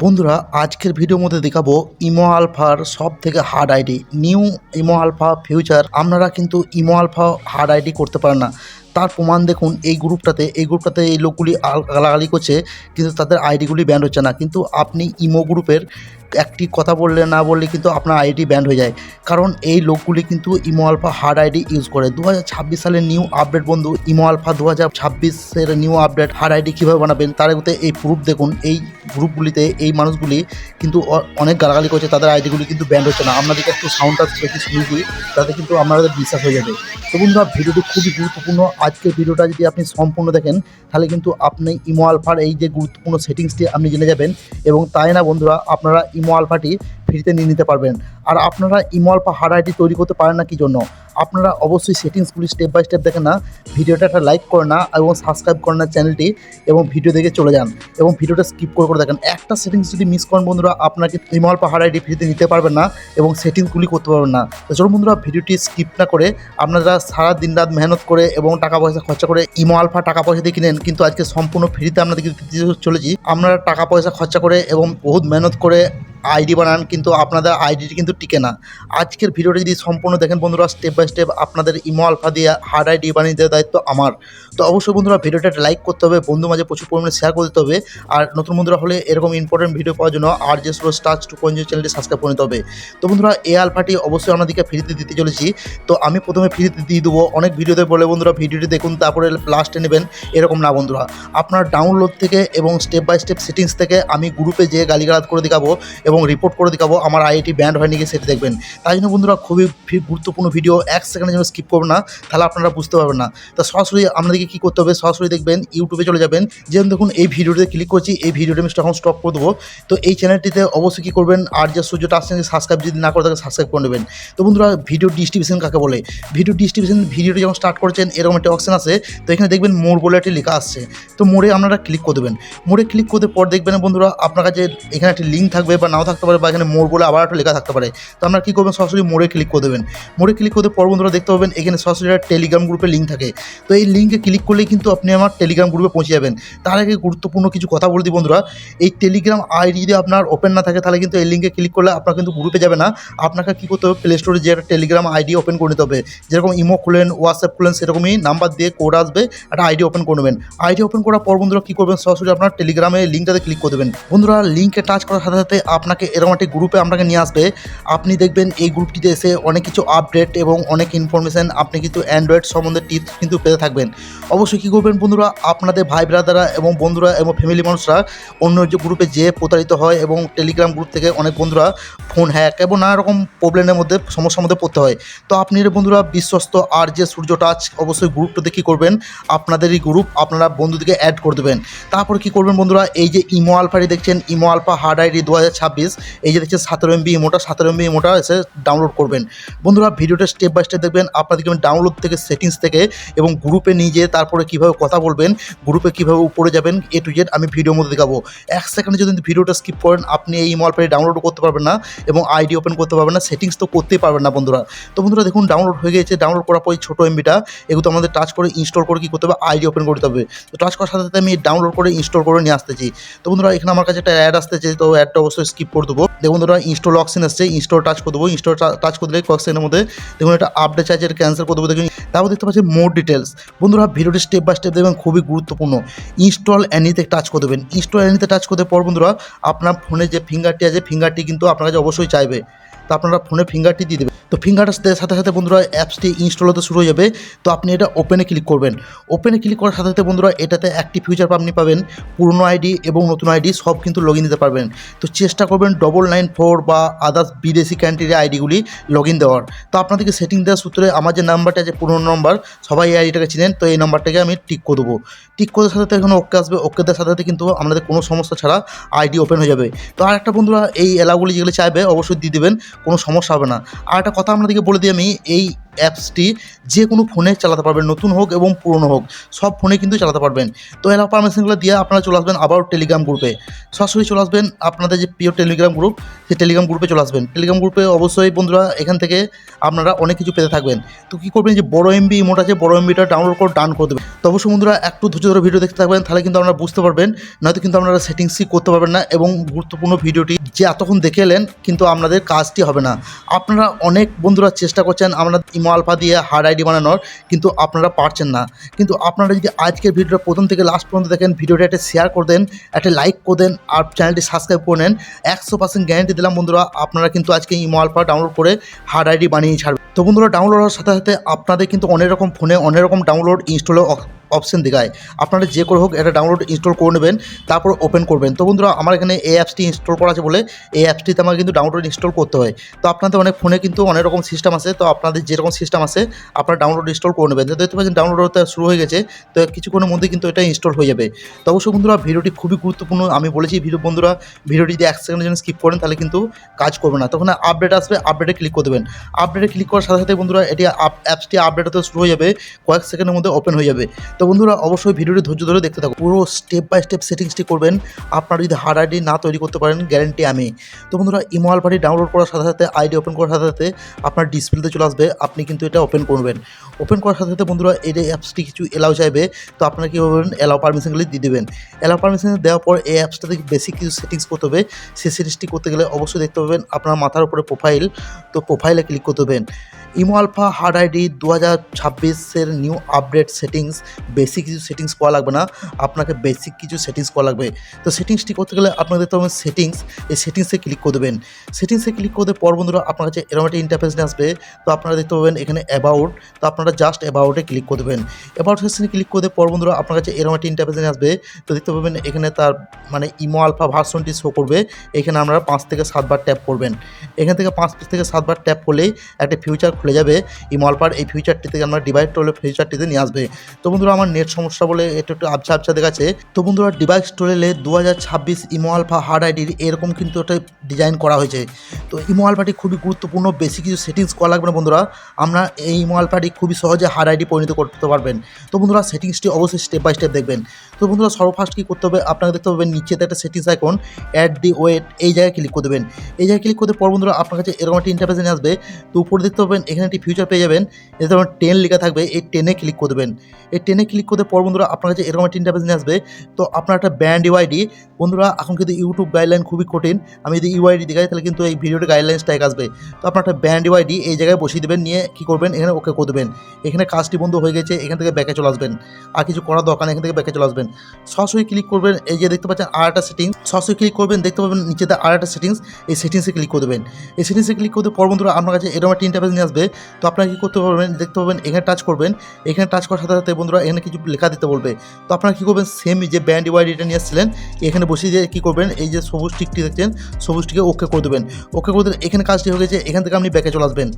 বন্ধুরা, আজকের ভিডিওর মধ্যে দেখাবো ইমো আলফার সব থেকে hard ID new imo Alpha future আপনারা কিন্তু ইমো আলফা হার্ড আইডি করতে পারেন না। তার প্রমাণ দেখুন, এই গ্রুপটাতে এই গ্রুপটাতে এই লোকগুলি গালাগালি করছে, কিন্তু তাদের আইডিগুলি ব্যান্ড হচ্ছে না। কিন্তু আপনি ইমো গ্রুপের একটি কথা বললে না বললে কিন্তু আপনার আইডি ব্যান্ড হয়ে যায়। কারণ এই লোকগুলি কিন্তু imo Alpha hard ID use করে। দু হাজার ছাব্বিশ সালের নিউ আপডেট বন্ধু ইমো আলফা দু হাজার ছাব্বিশের নিউ আপডেট হার্ড আইডি কীভাবে বানাবেন, তার মধ্যে এই প্রুফ দেখুন। এই গ্রুপগুলিতে এই মানুষগুলি কিন্তু অনেক গালাগালি করছে, তাদের আইডিগুলি কিন্তু ব্যান্ড হচ্ছে না। আপনাদেরকে একটু সাউন্ডটা বেশি শুনে দিই, তাতে কিন্তু আপনাদের বিশ্বাস হয়ে যাবে। তো বন্ধুরা ভিডিওটি খুবই গুরুত্বপূর্ণ। আজকের ভিডিওটা যদি আপনি সম্পূর্ণ দেখেন, তাহলে কিন্তু আপনি ইমো আলফার এই যে গুরুত্বপূর্ণ সেটিংসটি আপনি জেনে যাবেন। এবং তাই না বন্ধুরা, আপনারা ইমো আলফাটি ফ্রিতে নিয়ে নিতে পারবেন। আর আপনারা ইমো আলফা হার্ড আইডি তৈরি করতে পারেন না কি জন্য? আপনারা অবশ্যই সেটিংসগুলি স্টেপ বাই স্টেপ দেখেন না, ভিডিওটা একটা লাইক করে না এবং সাবস্ক্রাইব করে না চ্যানেলটি এবং ভিডিও দেখে চলে যান এবং ভিডিওটা স্কিপ করে করে দেখেন। একটা সেটিংস যদি মিস করেন বন্ধুরা আপনাকে ইমো আলফা হার্ড আইডি ফ্রিতে নিতে পারবেন না এবং সেটিংসগুলি করতে পারবেন না। তো চলুন বন্ধুরা, ভিডিওটি স্কিপ না করে আপনারা সারা দিন রাত মেহনত করে এবং টাকা পয়সা খরচা করে ইমো আলফা টাকা পয়সা দিয়ে কিনেন, কিন্তু আজকে সম্পূর্ণ ফ্রিতে আপনাদেরকে চলেছি। আপনারা টাকা পয়সা খরচা করে এবং বহুত মেহনত করে আইডি বানান, কিন্তু আপনাদের আইডিটি কিন্তু টিকে না। আজকের ভিডিওটা যদি সম্পূর্ণ দেখেন বন্ধুরা স্টেপ বাই স্টেপ আপনাদের ইমো আলফা দিয়ে হার্ড আইডি বানিয়ে দেওয়ার দায়িত্ব আমার। তো অবশ্যই বন্ধুরা, ভিডিওটা লাইক করতে হবে বন্ধু মাঝে প্রচুর পরিমাণে শেয়ার করে দিতে হবে। আর নতুন বন্ধুরা হলে এরকম ইম্পর্টেন্ট ভিডিও পাওয়ার জন্য আর যে স্লো স্টার্চ টু পয়েন্ট চ্যানেলটি সাবস্ক্রাইব করে নিতে হবে। তো বন্ধুরা, এই আলফাটি অবশ্যই আপনাদেরকে ফ্রিতে দিতে চলেছি। তো আমি প্রথমে ফ্রিতে দিয়ে দেবো। অনেক ভিডিওতে বলে বন্ধুরা, ভিডিওটি দেখুন, তারপরে লাস্টে নেবেন। এরকম না বন্ধুরা। আপনার ডাউনলোড থেকে এবং স্টেপ বাই স্টেপ সেটিংস থেকে আমি গ্রুপে যে গালিগালাজ করে দেখাবো এবং রিপোর্ট করে দেখাবো, আমার আইআইটি ব্যান্ড হয়নি কি সেটি দেখবেন। তাই জন্য বন্ধুরা খুবই গুরুত্বপূর্ণ ভিডিও এক সেকেন্ডের জন্য স্কিপ করবেন না, তাহলে আপনারা বুঝতে পারবেন না। তা সরাসরি আপনাদেরকে কী করতে হবে, সরাসরি দেখবেন ইউটিউবে চলে যাবেন। যেমন দেখুন, এই ভিডিওটিতে ক্লিক করছি, এই ভিডিওটি আমি এখন স্টপ করে দেবো। তো এই চ্যানেলটিতে অবশ্যই কী করবেন, আর যে সূর্যটা আসছেন সাবস্ক্রাইব যদি না করে থাকে সাবস্ক্রাইব করে নেবেন। তো বন্ধুরা ভিডিও ডিস্ট্রিবিউশন কাকে বলে? ভিডিও ডিস্ট্রিবিউশন ভিডিওটি যখন স্টার্ট করছেন, এরকম একটা অপশন আছে। তো এখানে দেখবেন মোড় বলে একটি লেখা আসছে। তো মোড়ে আপনারা ক্লিক করে দেবেন। মোড়ে ক্লিক করতে পর দেখবেন বন্ধুরা, আপনার কাছে এখানে একটি লিঙ্ক থাকবে বা নাও থাকতে পারে বা এখানে মোড় বলে আবার একটা লেখা থাকতে পারে। তো আপনারা কী করবেন? সরাসরি মোড়ে ক্লিক করে দেবেন। মোড়ে ক্লিক করতে পর বন্ধুরা দেখতে পাবেন, এখানে সরাসরি একটা টেলিগ্রাম গ্রুপের লিঙ্ক থাকে। তো এই লিঙ্কে ক্লিক করলেই কিন্তু আপনি আমার টেলিগ্রাম গ্রুপে পৌঁছে যাবেন। তার আগে গুরুত্বপূর্ণ কিছু কথা বলে দিই বন্ধুরা। এই টেলিগ্রাম আইডি যদি আপনার ওপেন না থাকে, তাহলে কিন্তু এই লিঙ্কে ক্লিক করলে আপনার কিন্তু গ্রুপে যাবে না। আপনাকে কী করতে হবে? প্লে স্টোরে যে একটা টেলিগ্রাম আইডি ওপেন করে নিতে হবে। যেরকম ইমো খুলেন হোয়াটসঅ্যাপ খুলেন, সেরকমই নাম্বার দিয়ে কোড আসবে, একটা আইডি ওপেন করে নেবেন। আইডি ওপেন করার পর বন্ধুরা কী করবেন? সরাসরি আপনার টেলিগ্রামে লিঙ্কটাতে ক্লিক করে দেবেন। বন্ধুরা লিঙ্কে টাচ করার সাথে সাথে আপনাকে এরকম একটি গ্রুপে আপনাকে নিয়ে আসবে। আপনি দেখবেন এই গ্রুপটিতে এসে অনেক কিছু আপডেট এবং অনেক ইনফরমেশান আপনি কিন্তু অ্যান্ড্রয়েড সম্বন্ধে টিপস কিন্তু পেতে থাকবেন। অবশ্যই কী করবেন বন্ধুরা? আপনাদের ভাই ব্রাদাররা এবং বন্ধুরা এবং ফ্যামিলি মানুষরা অন্য যে গ্রুপে যে প্রতারিত হয় এবং টেলিগ্রাম গ্রুপ থেকে অনেক বন্ধুরা ফোন হ্যাক এবং নানা রকম প্রবলেমের মধ্যে, সমস্যার মধ্যে পড়তে হয়। তো আপনি বন্ধুরা, বিশ্বস্ত আর যে সূর্য টাচ অবশ্যই গ্রুপটাতে কী করবেন? আপনাদেরই গ্রুপ আপনারা বন্ধুদেরকে অ্যাড করে দেবেন। তারপর কী করবেন বন্ধুরা? এই যে ইমো আলফাটি দেখছেন, ইমো আলফা হার্ড আইডি দু হাজার ছাব্বিশ। এই যে দেখছেন সতেরো এমবি ইমোটা সতেরো এমবি ইমোটা এসে ডাউনলোড করবেন। বন্ধুরা, ভিডিওটা স্টেপ বাই স্টেপ দেখবেন, আপনাদেরকে আমি ডাউনলোড থেকে সেটিংস থেকে এবং গ্রুপে নিয়ে তারপরে কীভাবে কথা বলবেন গ্রুপে কীভাবে উপরে যাবেন এ টু জেড আমি ভিডিওর মধ্যে দেখাবো। এক সেকেন্ডে যদি ভিডিওটা স্কিপ করেন, আপনি এই ইমো পেয়ে ডাউনলোড করতে পারবেন না এবং আইডি ওপেন করতে পারবেন না সেটিংস তো করতেই পারবেন না বন্ধুরা। তো বন্ধুরা, দেখুন ডাউনলোড হয়ে গেছে ডাউনলোড করার পর ছোটো এমবিটা এগুলো আমাদের টাচ করে ইনস্টল করে কী করতে হবে? আইডি ওপেন করতে হবে। তো টাচ করার সাথে সাথে আমি ডাউনলোড করে ইনস্টল করে নিয়ে আসতেছি। তো বন্ধুরা, এখানে আমার কাছে একটা অ্যাড আসতেছে, তো অ্যাডটা অবশ্যই স্কিপ করে দেবো। দেখুন ধরো ইনস্টল অপশন আসছে ইনস্টল টাচ করে দেবো। ইনস্টল টাচ করে দিলে কয়েক মধ্যে দেখুন একটা আপডেট চাইছে এটা ক্যান্সেল করে দেবো। দেখুন, তারপর দেখতে পাচ্ছি মোর ডিটেলস বন্ধুরা ভিডিওটি স্টেপ বাই স্টেপ দেখবেন, খুবই গুরুত্বপূর্ণ। ইনস্টল অ্যানিতে টাচ করে দেবেন। ইনস্টল অ্যানিতে টাচ করতে পর বন্ধুরা, আপনার ফোনে যে ফিঙ্গারটি আছে ফিঙ্গারটি কিন্তু আপনার কাছে অবশ্যই চাইবে। তা আপনারা ফোনে ফিঙ্গারটি দিয়ে দেবেন। তো ফিঙ্গারটার সাথে সাথে বন্ধুরা অ্যাপসটি ইনস্টল হতে শুরু হয়ে যাবে। তো আপনি এটা ওপেনে ক্লিক করবেন। ওপেনে ক্লিক করার সাথে সাথে বন্ধুরা এটাতে একটি ফিউচার আপনি পাবেন। পুরনো আইডি এবং নতুন আইডি সব কিন্তু লগ দিতে পারবেন। তো চেষ্টা করবেন ডবল নাইন ফোর বা আদার্স বিদেশি ক্যান্ট্রির আইডিগুলি লগ ইন দেওয়ার। তো আপনাদেরকে সেটিং দেওয়ার সূত্রে আমার যে নাম্বারটা আছে, পুরনো নাম্বার সবাই এই আইডিটাকে চিনেন। তো এই নাম্বারটাকে আমি টিক করে দেবো। টিক করার সাথে সাথে এখানে ওকে আসবে। ওকে দেওয়ার সাথে সাথে কিন্তু আমাদের কোনো সমস্যা ছাড়া আইডি ওপেন হয়ে যাবে। তো আর একটা বন্ধুরা এই এলাগুলি যেগুলো চাইবে, অবশ্যই দিয়ে দেবেন। কোনো সমস্যা হবে না। আর একটা কথা আপনাদেরকে বলে দিই আমি এই অ্যাপসটি যে কোনো ফোনে চালাতে পারবেন, নতুন হোক এবং পুরনো হোক, সব ফোনে কিন্তু চালাতে পারবেন। তো এলাও পারমিশনগুলো দিয়ে আপনারা চলে আসবেন আবার টেলিগ্রাম গ্রুপে সরাসরি চলে আসবেন আপনাদের যে প্রিয় টেলিগ্রাম গ্রুপ সেই টেলিগ্রাম গ্রুপে চলে আসবেন। টেলিগ্রাম গ্রুপে অবশ্যই বন্ধুরা এখান থেকে আপনারা অনেক কিছু পেতে থাকবেন। তো কী করবেন যে বড় এমবি ইমোট আছে, বড় এমবিটা ডাউনলোড করে ডান করে দেবেন। তো অবশ্যই বন্ধুরা একটু ধৈর্য ধরে ভিডিও দেখতে থাকবেন, তাহলে কিন্তু আপনারা বুঝতে পারবেন, নয়তো কিন্তু আপনারা সেটিংসই করতে পারবেন না এবং গুরুত্বপূর্ণ ভিডিওটি যে এতক্ষণ দেখে এলেন, কিন্তু আপনাদের কাজটি হবে না। আপনারা অনেক বন্ধুরা চেষ্টা করছেন আমরা ইমো আলফা দিয়ে হার্ড আইডি বানানোর, কিন্তু আপনারা পারছেন না। কিন্তু আপনারা যদি আজকের ভিডিওটা প্রথম থেকে লাস্ট পর্যন্ত দেখেন, ভিডিওটা একটা শেয়ার করে দেন, একটা লাইক করে দেন, আর চ্যানেলটি সাবস্ক্রাইব করে নেন, একশো পার্সেন্ট গ্যারেন্টি দিলাম বন্ধুরা, আপনারা কিন্তু আজকে ইমো আলফা ডাউনলোড করে হার্ড আইডি বানিয়ে ছাড়বেন। তো বন্ধুরা ডাউনলোড হওয়ার সাথে সাথে আপনাদের কিন্তু অনেক রকম ফোনে অনেক রকম ডাউনলোড ইনস্টলের অপশন দেখায়। আপনারা যে করে হোক এটা ডাউনলোড ইনস্টল করে নেবেন, তারপর ওপেন করবেন। তো বন্ধুরা, আমার এখানে এই অ্যাপসটি ইনস্টল করা আছে বলে এই অ্যাপসটিতে আমাকে কিন্তু ডাউনলোড ইনস্টল করতে হয়। তো আপনাদের অনেক ফোনে কিন্তু অনেক রকম সিস্টেম আছে। তো আপনাদের যেরকম সিস্টেম আছে, আপনারা ডাউনলোড ইনস্টল করে নেবেন। তো দেখতে পাচ্ছেন ডাউনলোড হতে শুরু হয়ে গেছে। তো কিছুক্ষণের মধ্যে কিন্তু এটা ইনস্টল হয়ে যাবে। তো অবশ্যই বন্ধুরা, ভিডিওটি খুবই গুরুত্বপূর্ণ। আমি বলেছি, ভিডিও বন্ধুরা, ভিডিওটি যদি এক সেকেন্ডের জন্য স্কিপ করেন, তাহলে কিন্তু কাজ করবে না। তখন আপডেট আসবে আপডেটে ক্লিক করে দেবেন। আপডেটে ক্লিক করার সাথে সাথে বন্ধুরা, এটি অ্যাপসটি আপডেট হতে শুরু হয়ে যাবে। কয়েক সেকেন্ডের মধ্যে ওপেন হয়ে যাবে। বন্ধুরা, অবশ্যই ভিডিওটি ধৈর্য ধরে দেখতে থাকুন। পুরো স্টেপ বাই স্টেপ সেটিংসটি করবেন। আপনারা যদি হার্ড আইডি না তৈরি করতে পারেন গ্যারেন্টি আমি। তো বন্ধুরা ইমো আলফাটি ডাউনলোড করার সাথে সাথে আইডি ওপেন করার সাথে সাথে আপনার ডিসপ্লেতে চলে আসবে। আপনি কিন্তু এটা ওপেন করবেন। ওপেন করার সাথে সাথে বন্ধুরা, এই অ্যাপসটি কিছু এলাও চাইবে, তো আপনারা কী করবেন? এলাও পারমিশনগুলি দিয়ে দেবেন। এলাও পারমিশন দেওয়ার পর এই অ্যাপসটা থেকে বেসিক কিছু সেটিংস করতে হবে। সেই সেটিংসটি করতে গেলে অবশ্যই দেখতে পাবেন আপনার মাথার উপরে প্রোফাইল তো প্রোফাইলে ক্লিক করতে হবেন ইমো আলফা হার্ড আইডি দু হাজার ছাব্বিশের নিউ আপডেট সেটিংস বেসিক কিছু সেটিংস করা লাগবে না। আপনাকে বেসিক কিছু সেটিংস করা লাগবে। তো সেটিংসটি করতে গেলে আপনাকে দেখতে পাবেন সেটিংস এই সেটিংসে ক্লিক করে দেবেন। সেটিংসে ক্লিক করে পর বন্ধুরা আপনার কাছে এরকম একটা ইন্টারফেস নিয়ে আসবে। তো আপনারা দেখতে পাবেন এখানে অ্যাবাউট তো আপনারা জাস্ট অ্যাবাউটে ক্লিক করে দেবেন। অ্যাবাউট সেকশনে ক্লিক করে পর বন্ধুরা আপনার কাছে এরকম একটা ইন্টারফেস নিয়ে আসবে। তো দেখতে পাবেন এখানে তার মানে ইমো আলফা ভার্সনটি শো করবে। এখানে আপনারা পাঁচ থেকে সাতবার ট্যাপ করবেন। এখান থেকে পাঁচ থেকে সাতবার ট্যাপ করলেই একটা ফিউচার খুলে যাবে। ইমো আলফার এই ফিউচারটি থেকে আমরা ডিভাইড টোলে ফিউচারটিতে নিয়ে আসবে। তো বন্ধুরা নেট সমস্যা বলে এটা একটু আবছা আবছা দেখাচ্ছে। তো বন্ধুরা ডিভাইস টোলেলে দু হাজার ছাব্বিশ ইমো আলফা হার্ড আইডির এরকম কিন্তু একটা ডিজাইন করা হয়েছে। তো ইমো আলফাটি খুবই গুরুত্বপূর্ণ বেশি কিছু সেটিংস করা লাগবে না বন্ধুরা। আমরা এই ইমো আলফাটি খুবই সহজে হার্ড আইডি পরিণত করতে পারবেন। তো বন্ধুরা সেটিংসটি অবশ্যই স্টেপ বাই স্টেপ দেখবেন। তো বন্ধুরা সর্বফার্স্ট কী করতে হবে? আপনাকে দেখতে পাবেন নিচেতে একটা settings icon add the wait এই জায়গায় ক্লিক করে দেবেন। এই জায়গায় ক্লিক করতে পর বন্ধুরা আপনার কাছে এরকম একটা ইন্টারফেস নিয়ে আসবে। তো উপরে দেখতে পাবেন, এখানে একটি ফিউচার পেয়ে যাবেন। এতে আমার টেন লেখা থাকবে, এই টেনে ক্লিক করে দেবেন। এই টেনে ক্লিক করতে পর বন্ধুরা আপনার কাছে এরকম একটা ইন্টারফেস নিয়ে আসবে। তো আপনার একটা ব্যান্ড ইউআইডি বন্ধুরা এখন কিন্তু ইউটিউব গাইডলাইন খুবই কঠিন। আমি যদি ইউআইডি দেখাই, তাহলে কিন্তু এই ভিডিওতে গাইডলাইন্স ট্যাগ আসবে। তো আপনার একটা ব্যান্ড ইউআইডি এই জায়গায় বসিয়ে দেবেন, নিয়ে কী করবেন, এখানে ওকে করে দেবেন। এখানে কাজটি বন্ধ হয়ে গেছে, এখান থেকে ব্যাকে চলে আসবেন। আর কিছু করার দরকার এখান থেকে ব্যাকে চলে আসবেন। সরাসরি ক্লিক করবেন, এই যে দেখতে পাচ্ছেন আর একটা সেটিংস সরাসরি ক্লিক করবেন, দেখতে পাবেন নিচেতে আর একটা সেটিংস এই সেটিংসে ক্লিক করে দেবেন। এই সেটিংসে ক্লিক করতে পর বন্ধুরা, আপনার কাছে এরকম একটা ইন্টারফেস নিয়ে আসবে, তো আপনারা কী করতে পারবেন, দেখতে পাবেন এখানে টাচ করবেন, এখানে টাচ করার সাথে সাথে বন্ধুরা, এখানে কিছু লেখা দিতে বলবে। তো আপনারা কী করবেন সেম যে ব্যান্ড ওয়াইডিটা নিয়ে আসছিলেন, এখানে বসিয়ে দিয়ে কী করবেন, এই যে সবুজ টিকটি দেখছেন সবুজটিকে ওকে করে দেবেন। ওকে করে দেবেন এখানে কাজটি হয়ে গেছে, এখান থেকে আপনি ব্যাকে চলে আসবেন।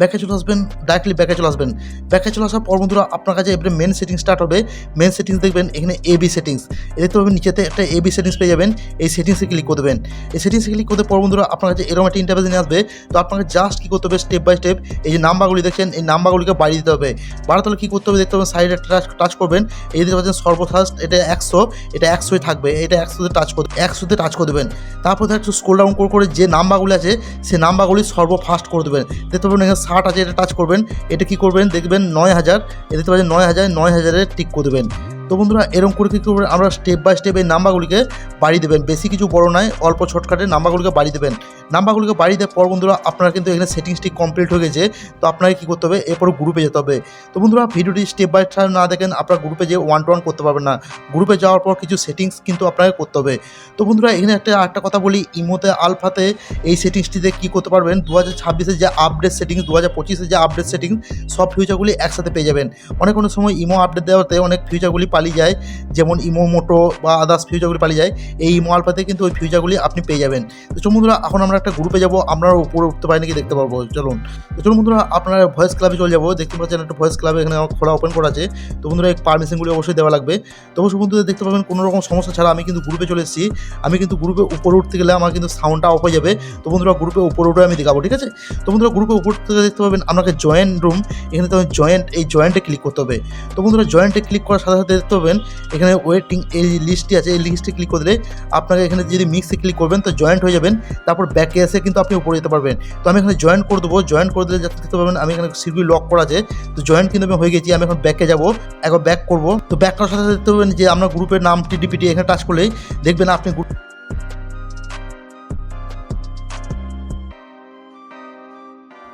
ব্যাকে চলে আসবেন ডাইরেক্টলি ব্যাকে চলে আসবেন। ব্যাকে চলে আসার পর বন্ধুরা, আপনার কাছে এবারে মেন সেটিং স্টার্ট হবে। মেন সেটিংস দেখবেন, এখানে এবি সেটিংস এ দেখতে পাবেন নিচেতে একটা এবি সেটিংস পেয়ে যাবেন। এই সেটিংসে ক্লিক করে দেবেন। এই সেটিংসে ক্লিক করতে পর বন্ধুরা, আপনার কাছে এরকম একটা ইন্টারভেস নিয়ে আসবে। তো আপনাকে জাস্ট কী করতে হবে স্টেপ বাই স্টেপ এই যে নাম্বারগুলি দেখছেন এই নাম্বারগুলিকে বাড়িয়ে দিতে হবে। বাড়াতে কী করতে হবে দেখতে পাবেন সাইডে টাচ টাচ করবেন। এই দেখতে পাচ্ছেন সর্বফার্স্ট এটা একশো, এটা একশোই থাকবে। এটা একশোতে টাচ করে, একশোতে টাচ করে দেবেন। তারপর একটু স্ক্রোল ডাউন করে করে যে নাম্বারগুলি আছে সেই নাম্বারগুলি সর্বফার্স্ট করে দেবেন। দেখতে পাবেন এখানে ষাট আছে, এটা টাচ করবেন। এটা কী করবেন, দেখবেন নয় হাজার দেখতে পাচ্ছেন নয় হাজার, নয় হাজারে টিক করে দেবেন। তো বন্ধুরা, এরকম করে কী করবেন আমরা স্টেপ বাই স্টেপ এই নাম্বারগুলিকে বাড়িয়ে দেবেন। বেশি কিছু বড় নয়, অল্প ছোটখাটে নাম্বারগুলিকে বাড়িয়ে দেবেন। নাম্বারগুলিকে বাড়িয়ে দেওয়ার পর বন্ধুরা, আপনারা কিন্তু এখানে সেটিংসটি কমপ্লিট হয়ে গেছে। তো আপনাকে কী করতে হবে? এরপর গ্রুপে যেতে হবে। তো বন্ধুরা, ভিডিওটি স্টেপ বাই স্টেপ না দেখেন, আপনারা গ্রুপে যে ওয়ান টু ওয়ান করতে পারবেন না। গ্রুপে যাওয়ার পর কিছু সেটিংস কিন্তু আপনাকে করতে হবে। তো বন্ধুরা, এখানে একটা একটা কথা বলি, ইমোতে, আলফাতে এই সেটিংসটিতে কী করতে পারবেন? দু হাজার ছাব্বিশে যে আপডেট সেটিংস দু হাজার পঁচিশে যে আপডেট সেটিংস সব ফিউচারগুলি একসাথে পেয়ে যাবেন। অনেক অনেক সময় ইমো আপডেট দেওয়াতে অনেক ফিউচারগুলি পালিয়ে যায়, যেমন ইমো মোটো বা আদার্স ফিউচারগুলি পালিয়ে যায়, এই ইমো আলফাতে কিন্তু ওই ফিউচারগুলি আপনি পেয়ে যাবেন। তো চলুন বন্ধুরা, এখন আমরা একটা গ্রুপে যাব আমরা উপরে উঠতে পারি নাকি দেখতে পারব চলুন। তো চলুন বন্ধুরা, আপনারা ভয়েস ক্লাবে চলে যাব, দেখতে পাচ্ছেন একটা ভয়েস ক্লাবে এখানে খোলা ওপেন করা আছে। তো বন্ধুরা, এই পারমিশনগুলি অবশ্যই দেওয়া লাগবে। তো অবশ্যই বন্ধুদের দেখতে পাবেন কোনো রকম সমস্যা ছাড়া আমি কিন্তু গ্রুপে চলে এসেছি। আমি কিন্তু গ্রুপে উপরে উঠতে গেলে আমার কিন্তু সাউন্ডটা অফ হয়ে যাবে। তো বন্ধুরা গ্রুপে উপরে উঠে আমি দেখাবো, ঠিক আছে? তো বন্ধুরা গ্রুপে উপর থেকে দেখতে পাবেন আপনাকে জয়েন্ট রুম এখানে তো জয়েন্ট এই জয়েন্টে ক্লিক করতে হবে। তো বন্ধুরা জয়েন্টে ক্লিক করার সাথে সাথে পাবেন এখানে ওয়েটিং এই লিস্টটি আছে, এই লিস্টে ক্লিক করে দিলে আপনাকে এখানে যদি মিক্সে ক্লিক করবেন, তো জয়েন্ট হয়ে যাবেন, তারপর ব্যাকে এসে কিন্তু আপনি উপরে যেতে পারবেন। তো আমি এখানে জয়েন্ট করে দেবো জয়েন্ট করে দিলে দেখতে পাবেন আমি এখানে সিগুলি লক করা আছে, তো জয়েন্ট কিন্তু আমি হয়ে গেছি, আমি এখন ব্যাকে যাব, একবার ব্যাক করব। তো ব্যাক করার সাথে দেখতে পাবেন যে আমরা গ্রুপের নাম টিডিপিটি এখানে টাচ করলেই দেখবেন আপনি গ্রুপ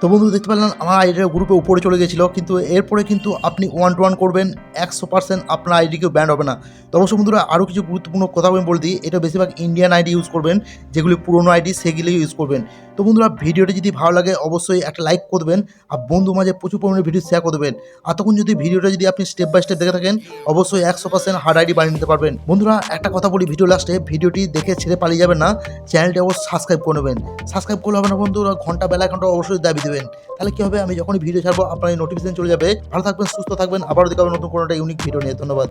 তো বন্ধু দেখতে পেলেন, আমার আইডিটা গ্রুপে উপরে চলে গেছিল কিন্তু এরপরে কিন্তু আপনি ওয়ান টু ওয়ান করবেন, একশো পার্সেন্ট আপনার আইডি কেউ ব্যান্ড হবে না। তো অবশ্য বন্ধুরা আরও কিছু গুরুত্বপূর্ণ কথা আমি বলে দিই, এটা বেশিরভাগ ইন্ডিয়ান আইডি ইউজ করবেন, যেগুলি পুরোনো আইডি সেগুলি ইউজ করবেন। তো বন্ধুরা ভিডিওটি যদি ভালো লাগে, অবশ্যই একটা লাইক করবেন, আর বন্ধু মাঝে প্রচুর পরিমাণে ভিডিও শেয়ার করে দেবেন। আর তখন যদি ভিডিওটা যদি আপনি স্টেপ বাই স্টেপ দেখে থাকেন, অবশ্যই একশো পার্সেন্ট হার্ড আইডি বানিয়ে নিতে পারবেন। বন্ধুরা একটা কথা বলি ভিডিও লাস্টে ভিডিওটি দেখে ছেড়ে পালিয়ে যাবেন না চ্যানেলটি অবশ্যই সাবস্ক্রাইব করে নেবেন। সাবস্ক্রাইব করলে হবে না বন্ধুরা, ঘণ্টা, বেলা ঘণ্টা অবশ্যই দাবি দেবেন। তাহলে কি হবে? আমি যখনই ভিডিও ছাড়বো, আপনার নোটিফিকেশন চলে যাবে। ভালো থাকবেন, সুস্থ থাকবেন। আবারও দেখাবেন নতুন কোনো একটা ইউনিক ভিডিও নিয়ে। ধন্যবাদ।